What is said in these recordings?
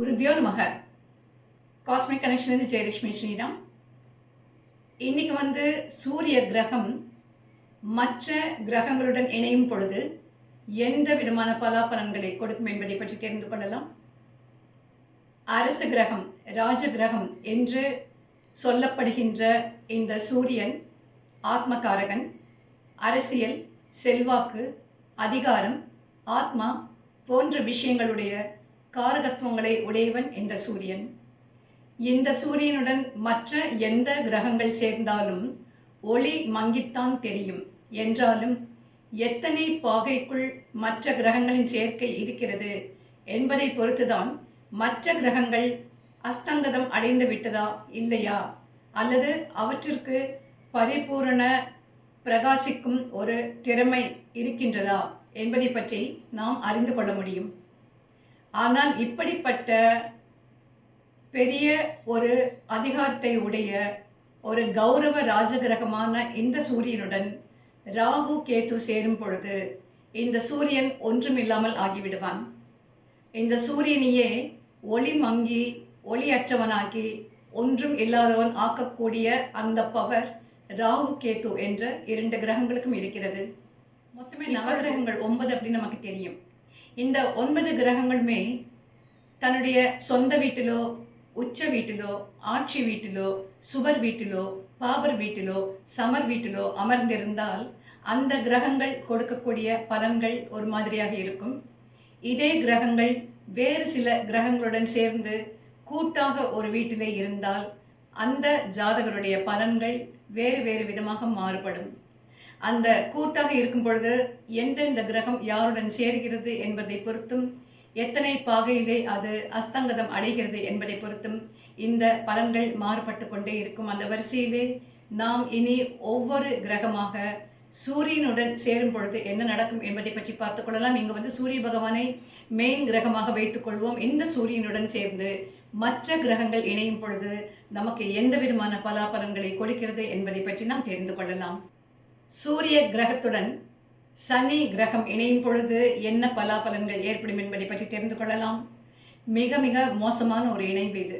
பாண்டிச்சேரியிலேருந்து ஜெயலட்சுமி ஸ்ரீராம் இன்னைக்கு வந்து சூரிய கிரகம் மற்ற கிரகங்களுடன் இணையும் பொழுது எந்த விதமான பலாபலன்களை கொடுக்கும் என்பதை பற்றி தெரிந்து கொள்ளலாம். அரசு கிரகம் ராஜ கிரகம் என்று சொல்லப்படுகின்ற இந்த சூரியன் ஆத்மகாரகன் அரசியல் செல்வாக்கு அதிகாரம் ஆத்மா போன்ற விஷயங்களுடைய காரகத்துவங்களை உடையவன் இந்த சூரியன். இந்த சூரியனுடன் மற்ற எந்த கிரகங்கள் சேர்ந்தாலும் ஒளி மங்கித்தான் தெரியும். என்றாலும் எத்தனை பாகைக்குள் மற்ற கிரகங்களின் சேர்க்கை இருக்கிறது என்பதை பொறுத்துதான் மற்ற கிரகங்கள் அஸ்தங்கதம் அடைந்து விட்டதா இல்லையா? அல்லது அவற்றிற்கு பரிபூரண பிரகாசிக்கும் ஒரு திறமை இருக்கின்றதா என்பதை பற்றி நாம் அறிந்து கொள்ள முடியும். ஆனால் இப்படிப்பட்ட பெரிய ஒரு அதிகாரத்தை உடைய ஒரு கௌரவ ராஜகிரகமான இந்த சூரியனுடன் ராகு கேது சேரும் பொழுது இந்த சூரியன் ஒன்றுமில்லாமல் ஆகிவிடுவான். இந்த சூரியனையே ஒளி மங்கி ஒளியற்றவனாக்கி ஒன்றும் இல்லாதவன் ஆக்கக்கூடிய அந்த பவர் ராகு கேது என்ற இரண்டு கிரகங்களுக்கும் இருக்கிறது. மொத்தமே நவகிரகங்கள் ஒன்பது அப்படின்னு நமக்கு தெரியும். இந்த ஒன்பது கிரகங்களுமே தன்னுடைய சொந்த வீட்டிலோ உச்ச வீட்டிலோ ஆட்சி வீட்டிலோ சுவர் வீட்டிலோ பாபர் வீட்டிலோ சமர் வீட்டிலோ அமர்ந்திருந்தால் அந்த கிரகங்கள் கொடுக்கக்கூடிய பலன்கள் ஒரு மாதிரியாக இருக்கும். இதே கிரகங்கள் வேறு சில கிரகங்களுடன் சேர்ந்து கூட்டாக ஒரு வீட்டிலே இருந்தால் அந்த ஜாதகருடைய பலன்கள் வேறு வேறு விதமாக மாறுபடும். அந்த கூட்டாக இருக்கும் பொழுது எந்தெந்த கிரகம் யாருடன் சேர்கிறது என்பதை பொறுத்தும் எத்தனை பாகையிலே அது அஸ்தங்கதம் அடைகிறது என்பதை பொறுத்தும் இந்த பலன்கள் மாறுபட்டு கொண்டே இருக்கும். அந்த வரிசையிலே நாம் இனி ஒவ்வொரு கிரகமாக சூரியனுடன் சேரும் பொழுது என்ன நடக்கும் என்பதை பற்றி பார்த்து கொள்ளலாம். இங்கு வந்து சூரிய பகவானை மெயின் கிரகமாக வைத்துக்கொள்வோம் இந்த சூரியனுடன் சேர்ந்து மற்ற கிரகங்கள் இணையும் பொழுது நமக்கு எந்த விதமான பலாபலன்களை கொடுக்கிறது என்பதை பற்றி நாம் தெரிந்து கொள்ளலாம். சூரிய கிரகத்துடன் சனி கிரகம் இணையும் பொழுது என்ன பலாபலன்கள் ஏற்படும் என்பதை பற்றி தெரிந்து கொள்ளலாம். மிக மிக மோசமான ஒரு இணைவு இது.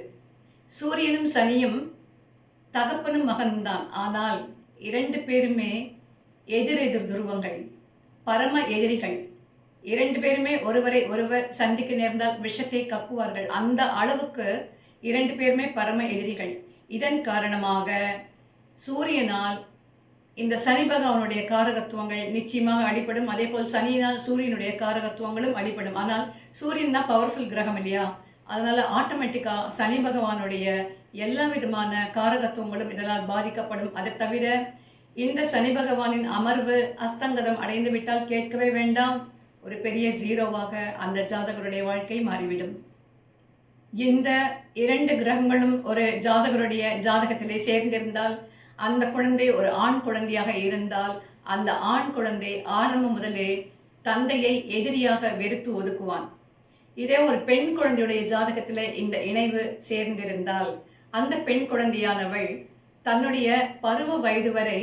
சூரியனும் சனியும் தகப்பனும் மகனும் தான். ஆனால் இரண்டு பேருமே எதிரெதிர் துருவங்கள் பரம எதிரிகள். இரண்டு பேருமே ஒருவரை ஒருவர் சந்திக்க நேர்ந்தால் விஷத்தை கக்குவார்கள். அந்த அளவுக்கு இரண்டு பேருமே பரம எதிரிகள். இதன் காரணமாக சூரியனால் இந்த சனி பகவானுடைய காரகத்துவங்கள் நிச்சயமாக அடிபடும். அதே போல் சனியினால் சூரியனுடைய காரகத்துவங்களும் அடிபடும். ஆனால் சூரியன் தான் பவர்ஃபுல் கிரகம் இல்லையா? அதனால் ஆட்டோமேட்டிக்காக சனி பகவானுடைய எல்லா விதமான காரகத்துவங்களும் இதனால் பாதிக்கப்படும். அதை தவிர இந்த சனி பகவானின் அமர்வு அஸ்தங்கதம் அடைந்து விட்டால் கேட்கவே வேண்டாம். ஒரு பெரிய ஜீரோவாக அந்த ஜாதகருடைய வாழ்க்கை மாறிவிடும். இந்த இரண்டு கிரகங்களும் ஒரு ஜாதகருடைய ஜாதகத்திலே சேர்ந்திருந்தால் அந்த குழந்தை ஒரு ஆண் குழந்தையாக இருந்தால் அந்த ஆண் குழந்தை ஆரம்பம் முதலே தந்தையை எதிரியாக வெறுத்து ஒதுக்குவான். இதே ஒரு பெண் குழந்தையுடைய ஜாதகத்தில் இந்த இணைவு சேர்ந்திருந்தால் அந்த பெண் குழந்தையானவள் தன்னுடைய பருவ வயது வரை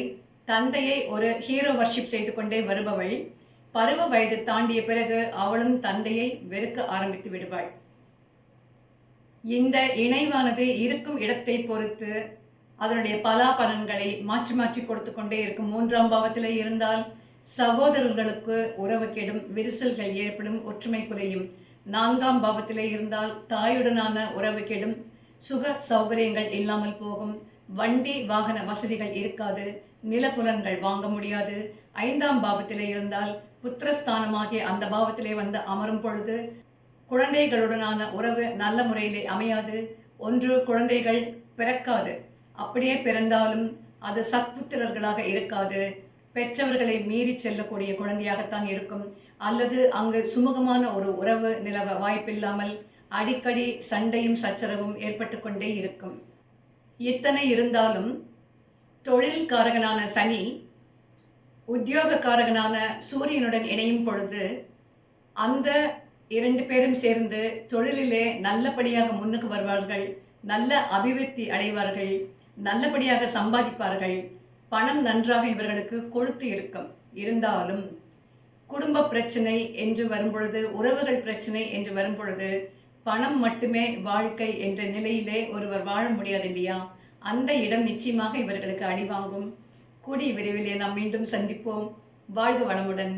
தந்தையை ஒரு ஹீரோ வர்ஷிப் செய்து கொண்டே வருபவள். பருவ வயது தாண்டிய பிறகு அவளும் தந்தையை வெறுக்க ஆரம்பித்து விடுவாள். இந்த இணைவானது இருக்கும் இடத்தை பொறுத்து அதனுடைய பலாபலன்களை மாற்றி மாற்றி கொடுத்து கொண்டே இருக்கும் மூன்றாம் பாவத்தில் இருந்தால் சகோதரர்களுக்கு உறவு கெடும் விரிசல்கள் ஏற்படும் ஒற்றுமை குறையும் நான்காம் பாவத்தில் இருந்தால் தாயுடனான உறவு கெடும் சுக சௌகரியங்கள் இல்லாமல் போகும். வண்டி வாகன வசதிகள் இருக்காது நிலப்புலன்கள் வாங்க முடியாது. ஐந்தாம் பாவத்தில் இருந்தால் புத்திரஸ்தானமாகிய அந்த பாவத்திலே வந்து அமரும் பொழுது குழந்தைகளுடனான உறவு நல்ல முறையிலே அமையாது. ஒன்று குழந்தைகள் பிறக்காது. அப்படியே பிறந்தாலும் அது சத்புத்திரர்களாக இருக்காது. பெற்றவர்களை மீறி செல்லக்கூடிய குழந்தையாகத்தான் இருக்கும். அல்லது அங்கு சுமூகமான ஒரு உறவு நிலவ வாய்ப்பில்லாமல் அடிக்கடி சண்டையும் சச்சரவும் ஏற்பட்டு கொண்டே இருக்கும். இத்தனை இருந்தாலும் தொழில்காரகனான சனி உத்தியோகக்காரகனான சூரியனுடன் இணையும் பொழுது அந்த இரண்டு பேரும் சேர்ந்து தொழிலிலே நல்லபடியாக முன்னுக்கு வருவார்கள் நல்ல அபிவிருத்தி அடைவார்கள். நல்லபடியாக சம்பாதிப்பார்கள். பணம் நன்றாக இவர்களுக்கு கொழுத்து இருக்கும் இருந்தாலும் குடும்ப பிரச்சனை என்று வரும்பொழுது உறவுகள் பிரச்சனை என்று வரும்பொழுது பணம் மட்டுமே வாழ்க்கை என்ற நிலையிலே ஒருவர் வாழ முடியாது இல்லையா? அந்த இடம் நிச்சயமாக இவர்களுக்கு அடிவாங்கும் கூடிய விரைவிலே நாம் மீண்டும் சந்திப்போம். வாழ்க வளமுடன்.